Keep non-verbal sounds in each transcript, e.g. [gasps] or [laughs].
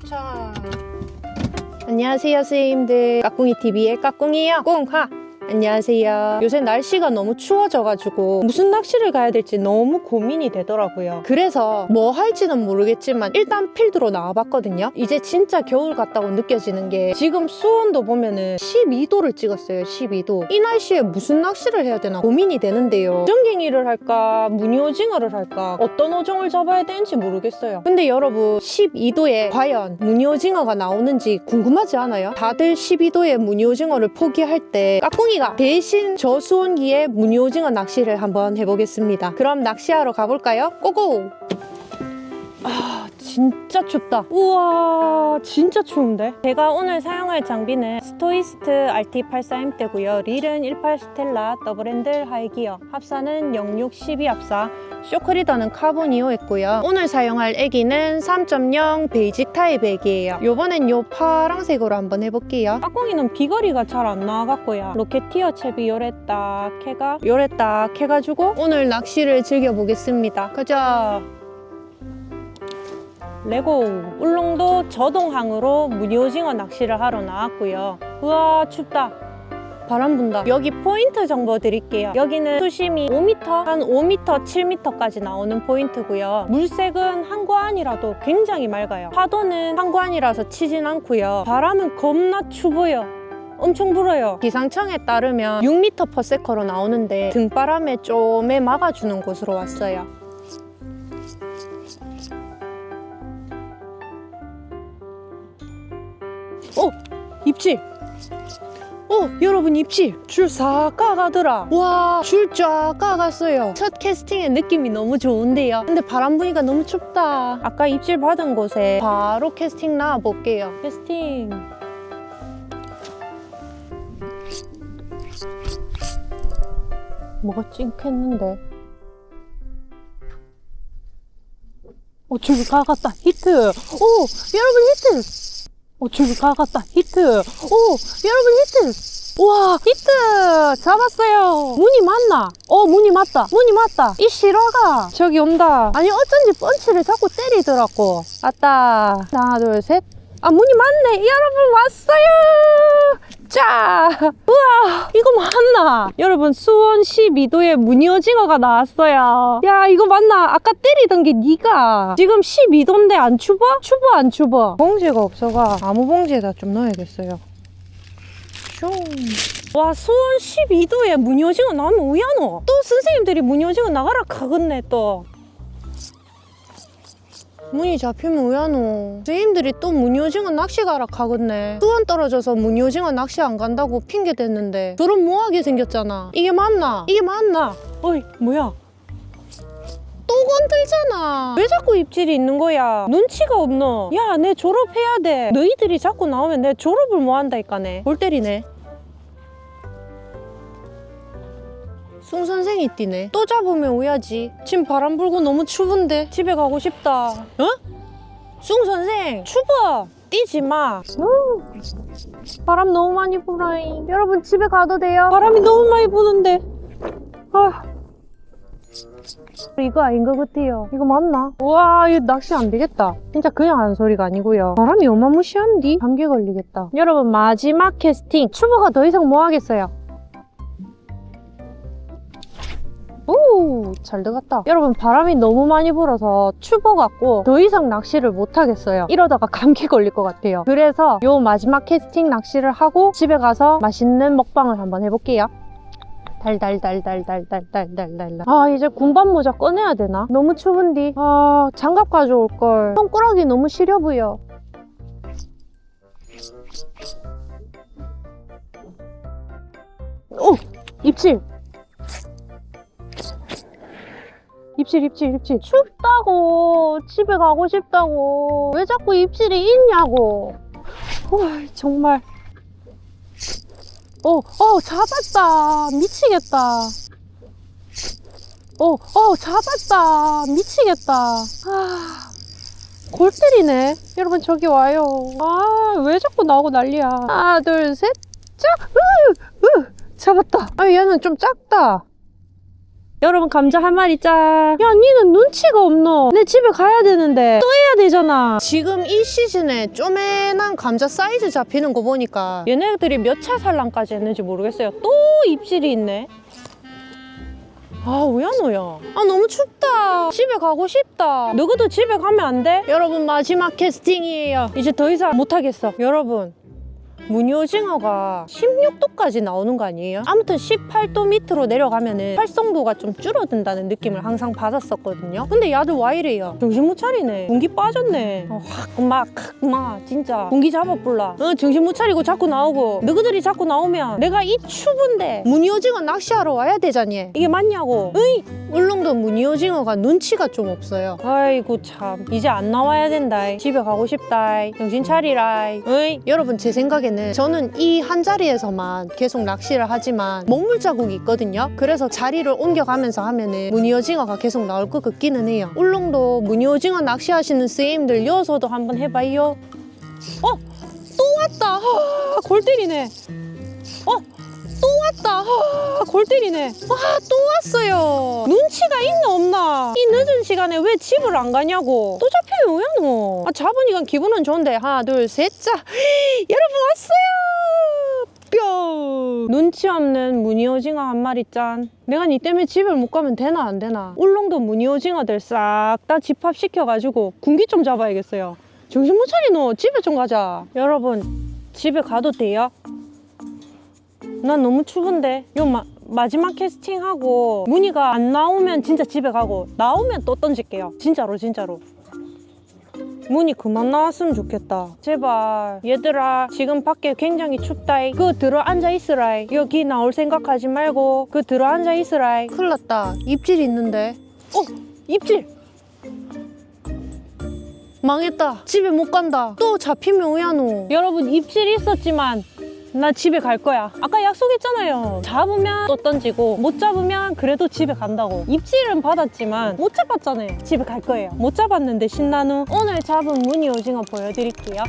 도착. 안녕하세요, 선생님들. 까꿍이 TV의 까꿍이에요. 꿍하. 안녕하세요. 요새 날씨가 너무 추워져가지고 무슨 낚시를 가야 될지 너무 고민이 되더라고요. 그래서 뭐 할지는 모르겠지만 일단 필드로 나와봤거든요. 이제 진짜 겨울 같다고 느껴지는 게 지금 수온도 보면은 12도를 찍었어요. 12도. 이 날씨에 무슨 낚시를 해야 되나 고민이 되는데요. 전갱이를 할까 무늬오징어를 할까 어떤 어종을 잡아야 되는지 모르겠어요. 근데 여러분 12도에 과연 무늬오징어가 나오는지 궁금하지 않아요? 다들 12도에 무늬오징어를 포기할 때 까꿍이 가 대신 저수온기에 무늬오징어 낚시를 한번 해보겠습니다. 그럼 낚시하러 가볼까요? 고고! 아 진짜 춥다. 우와 진짜 추운데? 제가 오늘 사용할 장비는 스토이스트 RT84M대고요. 릴은 18 스텔라 더블핸들 하이기어. 합사는 0612 합사. 쇼크리더는 카본 2호 했고요. 오늘 사용할 애기는 3.0 베이직 타입 애기예요. 요번엔 요 파랑색으로 한번 해볼게요. 까꿍이는 비거리가 잘 안 나와갖고요. 로켓티어 채비 해가 요래 딱 해가지고 오늘 낚시를 즐겨보겠습니다. 가자 레고 울릉도 저동항으로 무늬오징어 낚시를 하러 나왔고요. 우와 춥다. 바람 분다. 여기 포인트 정보 드릴게요. 여기는 수심이 5m, 한 5m, 7m까지 나오는 포인트고요. 물색은 한관이라도 굉장히 맑아요. 파도는 한관이라서 치진 않고요. 바람은 겁나 추워요. 엄청 불어요. 기상청에 따르면 6m/s로 나오는데 등바람에 좀에 막아주는 곳으로 왔어요. 입질. 어, 여러분 입질. 줄싹 까가더라. 와, 줄 쫙 까갔어요. 첫 캐스팅의 느낌이 너무 좋은데요. 근데 바람 부니까 너무 춥다. 아까 입질 받은 곳에 바로 캐스팅 나와 볼게요. 캐스팅. 뭐가 찡했는데. 어, 줄 까갔다. 히트. 오, 여러분 히트. 어, 줄 가갔다. 히트. 오, 여러분 히트. 우와, 히트. 잡았어요. 문이 맞나? 어, 문이 맞다. 문이 맞다. 이 실화가 저기 온다. 아니, 어쩐지 펀치를 자꾸 때리더라고. 왔다. 하나, 둘, 셋. 아, 문이 맞네. 여러분, 왔어요. 자, 우와, 이거 맞나? 여러분, 수원 12도에 무늬오징어가 나왔어요. 야, 이거 맞나? 아까 때리던 게 네가 지금 12도인데 안 추워? 추워, 안 추워? 봉지가 없어가 아무 봉지에다 좀 넣어야겠어요. 슝. 와, 수원 12도에 무늬오징어 나오면 우야노. 또 선생님들이 무늬오징어 나가라 가겠네, 또. 문이 잡히면 우야노? 선생님들이 또 무늬오징어 낚시 가라 가겠네. 수원 떨어져서 무늬오징어 낚시 안 간다고 핑계 댔는데 저런 뭐하게 생겼잖아. 이게 맞나? 이게 맞나? 어이 뭐야? 또 건들잖아. 왜 자꾸 입질이 있는 거야? 눈치가 없노? 야 내 졸업해야 돼. 너희들이 자꾸 나오면 내 졸업을 뭐 한다니까네. 골 때리네 숭 선생이 뛰네. 또 잡으면 오야지. 지금 바람 불고 너무 추운데 집에 가고 싶다. 어? 숭 선생 추워. 뛰지 마. 우. 바람 너무 많이 불어잉. 여러분 집에 가도 돼요? 바람이 너무 많이 부는데. 아. 이거 아닌 것 같아요. 이거 맞나? 와, 이거 낚시 안 되겠다. 진짜 그냥 하는 소리가 아니고요. 바람이 어마무시한디? 감기 걸리겠다. 여러분 마지막 캐스팅. 추보가 더 이상 뭐 하겠어요? 오, 잘 들어갔다. 여러분, 바람이 너무 많이 불어서 추워갖고 더 이상 낚시를 못 하겠어요. 이러다가 [laughs] 감기 걸릴 것 같아요. 그래서 요 마지막 캐스팅 낚시를 하고 집에 가서 맛있는 먹방을 한번 해볼게요. 달달달달달달달달달. 아, 이제 군밤 모자 꺼내야 되나? 너무 추운디. 아, 장갑 가져올걸. 손가락이 너무 시려 보여. 오! 입질! 입질 입질 입질 춥다고. 집에 가고 싶다고. 왜 자꾸 입질이 있냐고. 와 정말. 어, 어 잡았다. 미치겠다. 어, 어 잡았다. 미치겠다. 아, 골 때리네. 여러분 저기 와요. 아 왜 자꾸 나오고 난리야. 하나 둘 셋. 짝! 으! 으! 잡았다. 아 얘는 좀 작다 여러분 감자 한 마리 짠. 야, 니는 눈치가 없노. 내 집에 가야 되는데 또 해야 되잖아. 지금 이 시즌에 쪼매난 감자 사이즈 잡히는 거 보니까 얘네들이 몇 차 산란까지 했는지 모르겠어요. 또 입질이 있네. 아, 오야? 아, 너무 춥다. 집에 가고 싶다. 너희도 집에 가면 안 돼? 여러분, 마지막 캐스팅이에요. 이제 더 이상 못하겠어. 여러분, 무늬오징어가 16도까지 나오는 거 아니에요? 아무튼 18도 밑으로 내려가면 은 활성도가 좀 줄어든다는 느낌을 항상 받았었거든요. 근데 야들 와 이래요? 정신 못 차리네. 공기 빠졌네. 어, 확, 막, 막, 진짜. 공기 잡아불라. 어, 정신 못 차리고 자꾸 나오고. 너희들이 자꾸 나오면 내가 이 추운데 무늬오징어 낚시하러 와야 되잖니. 이게 맞냐고. 으이! 울릉도 무늬오징어가 눈치가 좀 없어요. 아이고 참. 이제 안 나와야 된다. 집에 가고 싶다. 정신 차리라. 으이! 여러분 제 생각에는 저는 이 한 자리에서만 계속 낚시를 하지만 먹물 자국이 있거든요. 그래서 자리를 옮겨가면서 하면은 무늬오징어가 계속 나올 것 같기는 해요. 울릉도 무늬오징어 낚시하시는 스님들 여서도 한번 해봐요. 어? 또 왔다. 아, 골 때리네. 어? 또 왔다. 아, 골 때리네. 와, 또 왔어요. 눈치가 있나 없나? 이 늦은 시간에 왜 집을 안 가냐고. 또 잡 왜안 오? 아, 잡으니까 기분은 좋은데. 하나, 둘, 셋, 자. [gasps] 여러분 왔어요. 뿅. 눈치 없는 무늬오징어 한 마리 짠. 내가 니 때문에 집을 못 가면 되나 안 되나? 울릉도 무늬오징어들 싹 다 집합시켜가지고 군기 좀 잡아야겠어요. 정신 못 차리노. 집에 좀 가자. 여러분, 집에 가도 돼요? 난 너무 추운데. 요 마, 마지막 캐스팅하고 문의가 안 나오면 진짜 집에 가고 나오면 또 던질게요. 진짜로 진짜로. 문이 그만 나왔으면 좋겠다. 제발 얘들아 지금 밖에 굉장히 춥다. 그 들어 앉아 있으라. 여기 나올 생각하지 말고 그 들어 앉아 있으라. 큰일 났다. 입질 있는데. 어 입질. 망했다. 집에 못 간다. 또 잡히면 왜하노? 여러분 입질 있었지만 나 집에 갈 거야. 아까 약속했잖아요. 잡으면 또 던지고 못 잡으면 그래도 집에 간다고. 입질은 받았지만 못 잡았잖아요. 집에 갈 거예요. 못 잡았는데 신나는 오늘 잡은 무늬 오징어 보여드릴게요.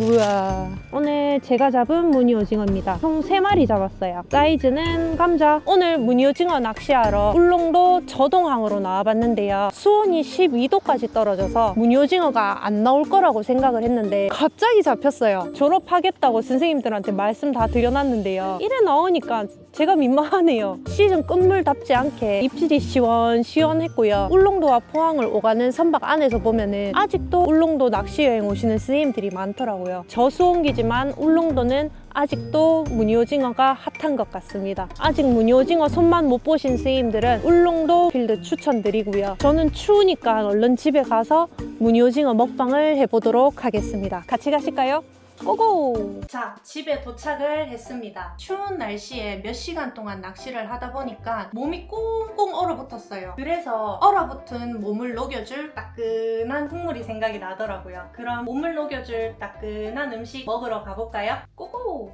우와. 오늘 제가 잡은 무늬 오징어입니다. 총 3마리 잡았어요. 사이즈는 감자. 오늘 무늬 오징어 낚시하러 울릉도 저동항으로 나와봤는데요. 수온이 12도까지 떨어져서 무늬 오징어가 안 나올 거라고 생각을 했는데 갑자기 잡혔어요. 졸업하겠다고 선생님들한테 말씀 다 드려놨는데요. 이래 나오니까 제가 민망하네요 시즌 끝물답지 않게 입질이 시원시원했고요 울릉도와 포항을 오가는 선박 안에서 보면은 아직도 울릉도 낚시 여행 오시는 스님들이 많더라고요 저수온기지만 울릉도는 아직도 무늬오징어가 핫한 것 같습니다. 아직 무늬오징어 손만 못 보신 스님들은 울릉도 필드 추천드리고요. 저는 추우니까 얼른 집에 가서 무늬오징어 먹방을 해보도록 하겠습니다. 같이 가실까요? 고고! 자, 집에 도착을 했습니다. 추운 날씨에 몇 시간 동안 낚시를 하다 보니까 몸이 꽁꽁 얼어붙었어요. 그래서 얼어붙은 몸을 녹여줄 따끈한 국물이 생각이 나더라고요. 그럼 몸을 녹여줄 따끈한 음식 먹으러 가볼까요? 고고!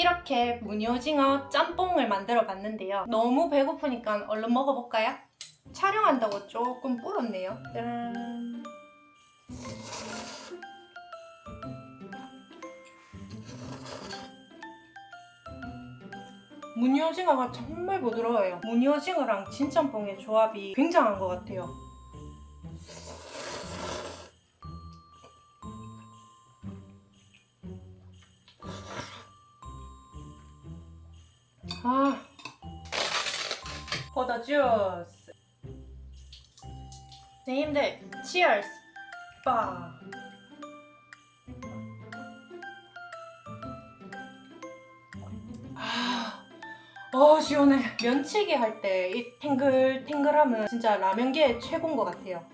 이렇게 무늬오징어 짬뽕을 만들어 봤는데요. 너무 배고프니까 얼른 먹어볼까요? 촬영한다고 조금 불었네요. 짠. 무늬오징어가 정말 부드러워요. 무늬오징어랑 진짬뽕의 조합이 굉장한 것 같아요. 치얼스. 빠. 아, 어 시원해. 면치기 할 때 이 탱글탱글함은 진짜 라면계의 최고인 것 같아요.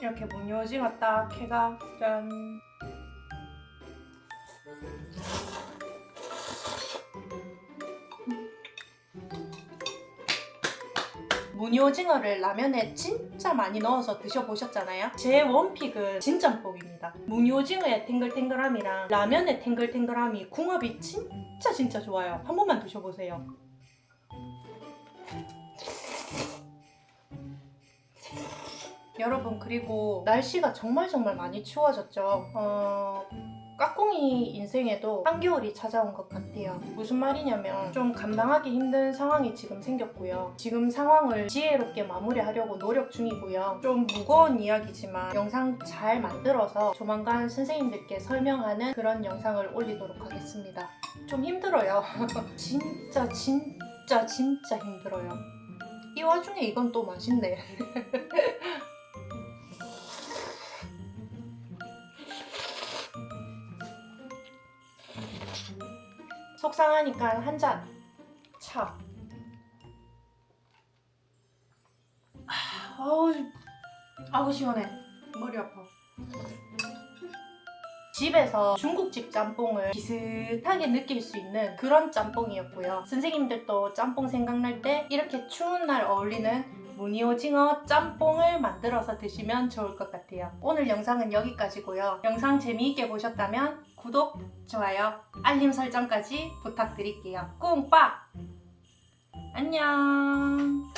이렇게 무늬오징어 딱 해가 짠. 무늬오징어를 라면에 진짜 많이 넣어서 드셔보셨잖아요? 제 원픽은 진짬뽕입니다. 무늬오징어의 탱글탱글함이랑 라면의 탱글탱글함이 궁합이 진짜 진짜 좋아요. 한 번만 드셔보세요. 여러분 그리고 날씨가 정말 정말 많이 추워졌죠. 어, 까꿍이 인생에도 한겨울이 찾아온 것 같아요. 무슨 말이냐면 좀 감당하기 힘든 상황이 지금 생겼고요. 지금 상황을 지혜롭게 마무리하려고 노력 중이고요. 좀 무거운 이야기지만 영상 잘 만들어서 조만간 선생님들께 설명하는 그런 영상을 올리도록 하겠습니다. 좀 힘들어요. [laughs] 진짜 진짜 진짜 힘들어요. 이 와중에 이건 또 맛있네. [laughs] 속상하니까 한 잔. 차. 아, 아우, 아우 시원해. 머리 아파. 집에서 중국집 짬뽕을 비슷하게 느낄 수 있는 그런 짬뽕이었고요. 선생님들도 짬뽕 생각날 때 이렇게 추운 날 어울리는 무늬오징어 짬뽕을 만들어서 드시면 좋을 것 같아요. 오늘 영상은 여기까지고요. 영상 재미있게 보셨다면 구독, 좋아요, 알림 설정까지 부탁드릴게요. 꽁빠! 안녕!